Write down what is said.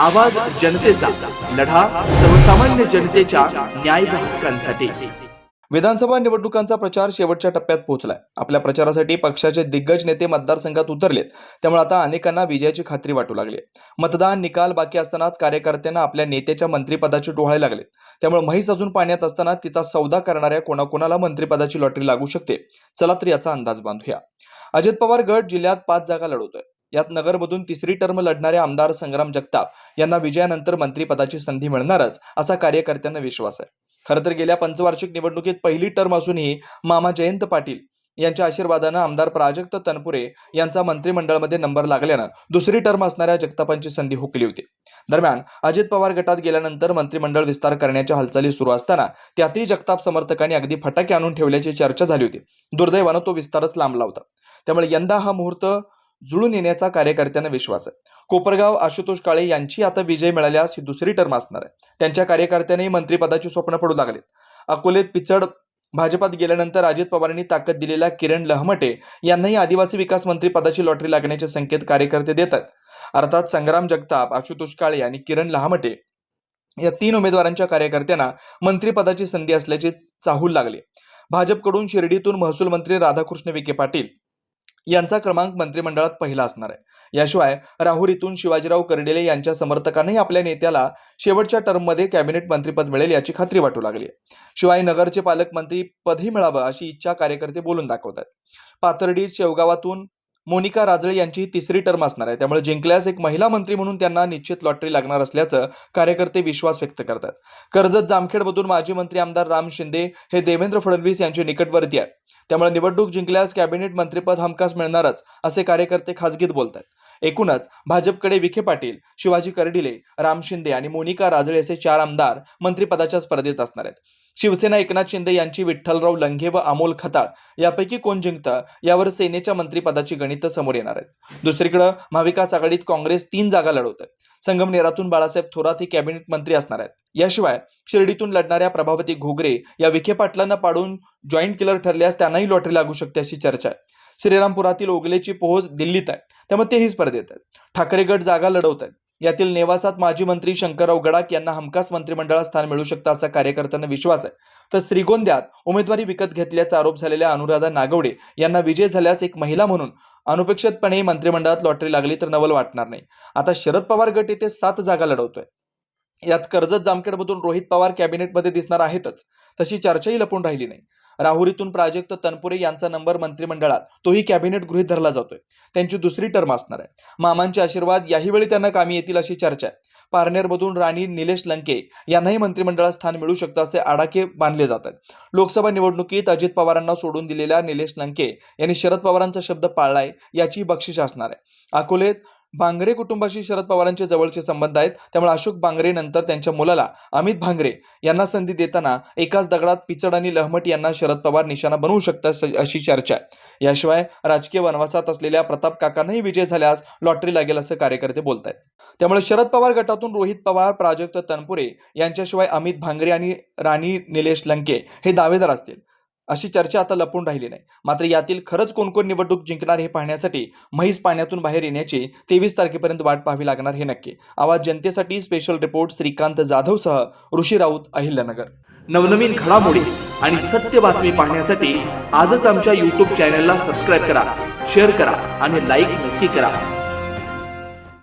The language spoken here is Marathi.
आवाज जनतेचा लढा सर्वसामान्य जनतेच्या न्याय हक्कांसाठी. विधानसभा निवडणुकांचा प्रचार शेवटच्या टप्प्यात पोहोचलाय. आपल्या प्रचारासाठी पक्षाचे दिग्गज नेते मतदारसंघात उतरलेत. त्यामुळे आता अनेकांना विजयाची खात्री वाटू लागली. मतदान निकाल बाकी असतानाच कार्यकर्त्यांना आपल्या नेत्याच्या मंत्रिपदाची डोहाळे लागले त्यामुळे म्हैस अजून पाण्यात असताना तिचा सौदा करणाऱ्या कोणाकोणाला मंत्रिपदाची लॉटरी लागू शकते? चला तर याचा अंदाज बांधूया. अजित पवार गट जिल्ह्यात पाच जागा लढवतोय. यात नगरमधून तिसरी टर्म लढणारे आमदार संग्राम जगताप यांना विजयानंतर मंत्रिपदाची संधी मिळणारच असा कार्यकर्त्यांना विश्वास आहे. खरं तर गेल्या पंचवार्षिक निवडणुकीत पहिली टर्म असूनही मामा जयंत पाटील यांच्या आशीर्वादानं आमदार प्राजक्त तनपुरे यांचा मंत्रिमंडळामध्ये नंबर लागल्यानं दुसरी टर्म असणाऱ्या जगतापांची संधी हुकली होती. दरम्यान अजित पवार गटात गेल्यानंतर मंत्रिमंडळ विस्तार करण्याच्या हालचाली सुरू असताना त्यातही जगताप समर्थकांनी अगदी फटाके आणून ठेवल्याची चर्चा झाली होती. दुर्दैवानं तो विस्तारच लांबला होता. त्यामुळे यंदा हा मुहूर्त जुळून येण्याचा कार्यकर्त्यांना विश्वास आहे. कोपरगाव आशुतोष काळे यांची आता विजय मिळाल्यास ही दुसरी टर्म असणार आहे. त्यांच्या कार्यकर्त्यांनी मंत्रिपदाची स्वप्न पडू लागलीत. अकोलेत पिचड भाजपात गेल्यानंतर अजित पवारांनी ताकद दिलेल्या किरण लहमटे यांनाही आदिवासी विकास मंत्री पदाची लॉटरी लागण्याचे संकेत कार्यकर्ते देत आहेत. अर्थात संग्राम जगताप आशुतोष काळे आणि किरण लहामटे या तीन उमेदवारांच्या कार्यकर्त्यांना मंत्रिपदाची संधी असल्याचे चाहूल लागले. भाजपकडून शिर्डीतून महसूल मंत्री राधाकृष्ण विखे पाटील यांचा क्रमांक मंत्रिमंडळात पहिला असणार आहे. याशिवाय राहुरीतून शिवाजीराव कर्डिले यांच्या समर्थकांनाही आपल्या नेत्याला शेवटच्या टर्ममध्ये कॅबिनेट मंत्रीपद मिळेल याची खात्री वाटू लागली आहे. शिवाय नगरचे पालकमंत्री पदही मिळावं अशी इच्छा कार्यकर्ते बोलून दाखवतात पाथर्डी शेवगावातून मोनिका राजळे यांची तिसरी टर्म असणार आहे. त्यामुळे जिंकल्यास एक महिला मंत्री म्हणून त्यांना निश्चित लॉटरी लागणार असल्याचं कार्यकर्ते विश्वास व्यक्त करतात. कर्जत जामखेडमधून माजी मंत्री आमदार राम शिंदे हे देवेंद्र फडणवीस यांचे निकटवर्ती आहेत. त्यामुळे निवडणूक जिंकल्यास कॅबिनेट मंत्रीपद हमखास मिळणारच असे कार्यकर्ते खासगीत बोलतात एकूणच भाजपकडे विखे पाटील शिवाजी कर्डिले राम शिंदे आणि मोनिका राजळे असे चार आमदार मंत्रिपदाच्या स्पर्धेत असणार आहेत. शिवसेना एकनाथ शिंदे यांची विठ्ठलराव लंघे व अमोल खताळ यापैकी कोण जिंकतं? यावर सेनेच्या मंत्रिपदाची गणितं समोर येणार आहेत. दुसरीकडे महाविकास आघाडीत काँग्रेस तीन जागा लढवत आहे संगमनेरातून बाळासाहेब थोरात हे कॅबिनेट मंत्री असणार आहेत. याशिवाय शिर्डीतून लढणाऱ्या प्रभावती घोगरे या विखे पाटलांना पाडून जॉईंट किलर ठरल्यास त्यांनाही लॉटरी लागू शकते अशी चर्चा आहे. श्रीरामपुरातील ओगलेची पोहोच दिल्लीत आहे. त्यामुळे तेही स्पर्धेत आहेत. ठाकरे गट जागा लढवत आहेत. यातील नेवासात माजी मंत्री शंकरराव गडाख यांना हमखास मंत्रिमंडळात स्थान मिळू शकतं असा कार्यकर्त्यांना विश्वास आहे. तर श्रीगोंद्यात उमेदवारी विकत घेतल्याचा आरोप झालेल्या अनुराधा नागवडे यांना विजय झाल्यास एक महिला म्हणून अनुपेक्षितपणे मंत्रिमंडळात लॉटरी लागली तर नवल वाटणार नाही. आता शरद पवार गट येथे सात जागा लढवतोय. यात कर्जत जामखेडमधून रोहित पवार कॅबिनेटमध्ये दिसणार आहेतच. तशी चर्चाही लपून राहिली नाही. राहुरीतून प्राजक्त तनपुरे यांचा नंबर मंत्रिमंडळात. तोही कॅबिनेट गृहीत धरला जातोय. त्यांची दुसरी टर्म असणार आहे. मामांचे आशीर्वाद याही वेळी त्यांना कामी येतील अशी चर्चा आहे. पारनेरमधून राणी निलेश लंके यांनाही मंत्रिमंडळात स्थान मिळू शकतं असे आडाके बांधले जातात लोकसभा निवडणुकीत अजित पवारांना सोडून दिलेल्या निलेश लंके यांनी शरद पवारांचा शब्द पाळलाय याची बक्षीस असणार आहे. अकोलेत भांगरे कुटुंबाशी शरद पवारांचे जवळचे संबंध आहेत. त्यामुळे अशोक भांगरे नंतर त्यांच्या मुलाला अमित भांगरे यांना संधी देताना एकाच दगडात पिचड आणि लहमट यांना शरद पवार निशाणा बनवू शकतात अशी चर्चा आहे. याशिवाय राजकीय वनवासात असलेल्या प्रताप काकांनाही विजय झाल्यास लॉटरी लागेल असं कार्यकर्ते बोलत आहेत त्यामुळे शरद पवार गटातून रोहित पवार प्राजक्त तनपुरे यांच्याशिवाय अमित भांगरे आणि राणी निलेश लंके हे दावेदार असतील. अशी चर्चा आता लपून राहिली नाही. मात्र यातील खरंच कोण कोण निवडणूक जिंकणार हे पाहण्यासाठी म्हैस पाण्यातून बाहेर येण्याची तेवीस तारखेपर्यंत वाट पाहावी लागणार हे नक्की. आवाज जनतेसाठी स्पेशल रिपोर्ट श्रीकांत जाधवसह ऋषी राऊत अहिल्यानगर. नवनवीन घडामोडी आणि सत्य बातमी पाहण्यासाठी आजच आमच्या यूट्यूब चॅनलला सबस्क्राईब करा शेअर करा आणि लाईक नक्की करा.